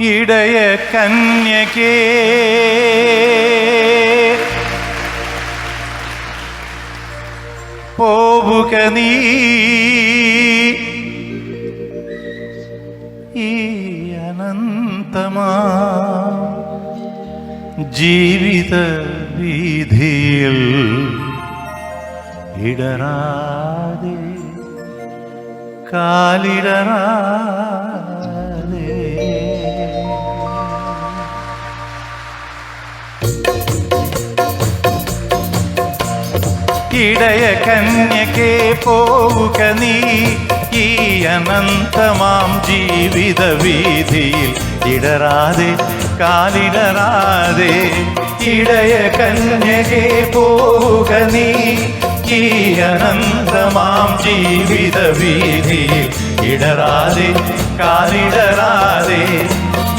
ഇടയ കന്യകേ. പോവുക നീ. ഈ അനന്തമാ ജീവിത വീതിയിൽ ഇടറാതെ കാലിടറാതെ ഇടയ കന്യകെ പോവുക നീ. ഈ അനന്തമാം ജീവിത വീതിയിൽ ഇടറാതെ കാലിടറാതെ ഇടയ കന്യകെ പോവുക നീ. ഈ അനന്തമാം ജീവിത വീതിയിൽ ഇടറാതെ കാലിടറാതെ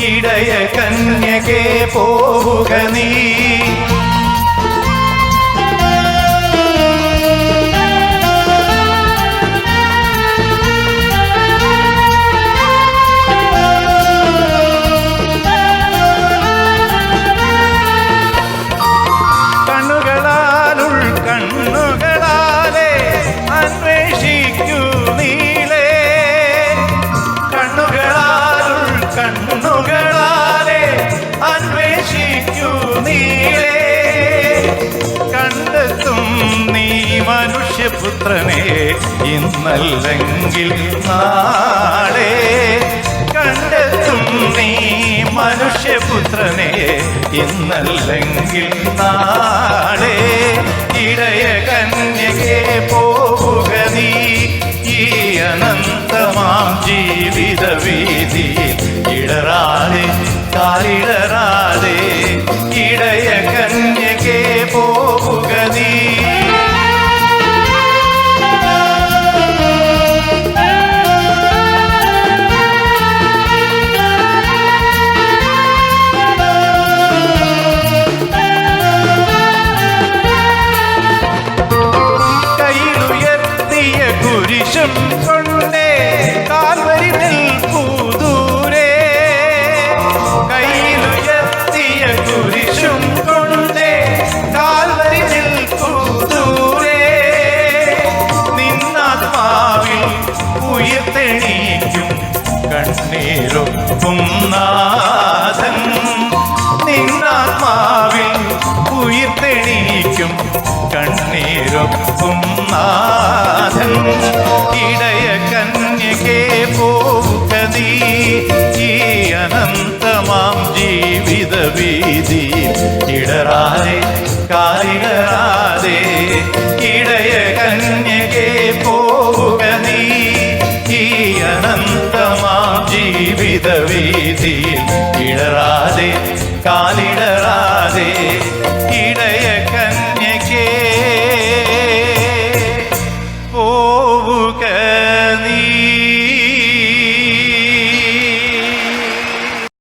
ഇടയ കന്യകെ പോവുക നീ. മനുഷ്യപുത്രനെ ഇന്നല്ലെങ്കിൽ നാളെ കണ്ടെത്തും നീ മനുഷ്യപുത്രനെ ഇന്നല്ലെങ്കിൽ നാളെ ഇടയ കന്യകെ പോവുക നീ. ഈ അനന്തമാം ജീവിത വീതിയിൽ ഇടറാതെ കാലിടറാതെ ഇടയ കന്യകെ കുരിശും ഉയർത്തെണീക്കും കണ്ണീരൊപ്പും നാഥൻ ഇടയ കന്യകെ പോവുക നീ ഈ അനന്തമാം ജീവിത വീതിയിൽ ഇടറാതെ കാലിടറാതെ ഇടയ കന്യകെ പോവുക നീ ഈ അനന്തമാം ജീവിത വീതിയിൽ ഇടറാതെ കാലിടറാതെ